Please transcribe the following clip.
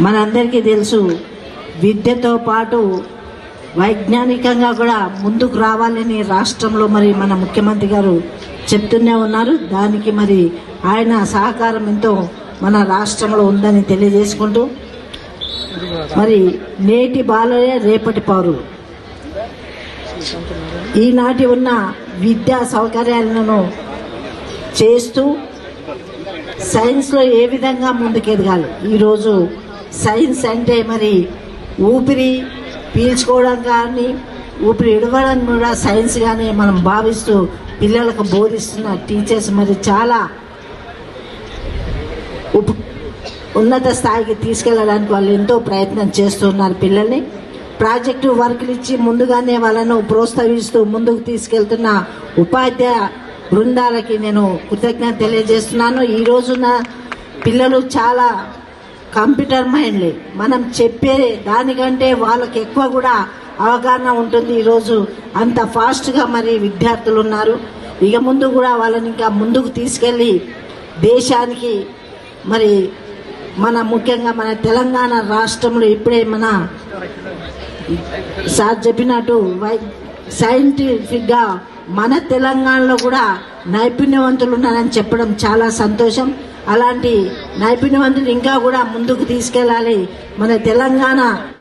మనందరికీ తెలుసు విద్యతో పాటు వైజ్ఞానికంగా కూడా ముందుకు రావాలని రాష్ట్రంలో మరి మన ముఖ్యమంత్రి గారు చెప్తూనే ఉన్నారు. దానికి మరి ఆయన సహకారం ఎంతో మన రాష్ట్రంలో ఉందని తెలియజేసుకుంటూ మరి నేటి బాలలే రేపటి పౌరు ఈనాటి ఉన్న విద్యా సౌకర్యాలను చేస్తూ సైన్స్లో ఏ విధంగా ముందుకెదగాలి? ఈరోజు సైన్స్ అంటే మరి ఊపిరి పీల్చుకోవడం కానీ ఊపిరి ఇడవడం కూడా సైన్స్ కానీ మనం భావిస్తూ పిల్లలకు బోధిస్తున్న టీచర్స్ మరి చాలా ఉప ఉన్నత స్థాయికి తీసుకెళ్ళడానికి వాళ్ళు ఎంతో ప్రయత్నం చేస్తున్నారు పిల్లల్ని. ప్రాజెక్టు వర్క్లు ఇచ్చి ముందుగానే వాళ్ళను ప్రోత్సహిస్తూ ముందుకు తీసుకెళ్తున్న ఉపాధ్యాయ బృందాలకి నేను కృతజ్ఞత తెలియజేస్తున్నాను. ఈ రోజున పిల్లలు చాలా కంప్యూటర్ మైండ్లే. మనం చెప్పే దానికంటే వాళ్ళకి ఎక్కువ కూడా అవగాహన ఉంటుంది ఈరోజు అంత ఫాస్ట్గా మరి విద్యార్థులు ఉన్నారు. ఇక ముందు కూడా వాళ్ళని ఇంకా ముందుకు తీసుకెళ్ళి దేశానికి మరి మన ముఖ్యంగా మన తెలంగాణ రాష్ట్రంలో ఇప్పుడే మన సార్ చెప్పినట్టు వై సైంటిఫిక్గా మన తెలంగాణలో కూడా నైపుణ్యవంతులు ఉన్నారని చెప్పడం చాలా సంతోషం. అలాంటి నైపుణ్యవంతులు ఇంకా కూడా ముందుకు తీసుకెళ్ళాలి. మన తెలంగాణ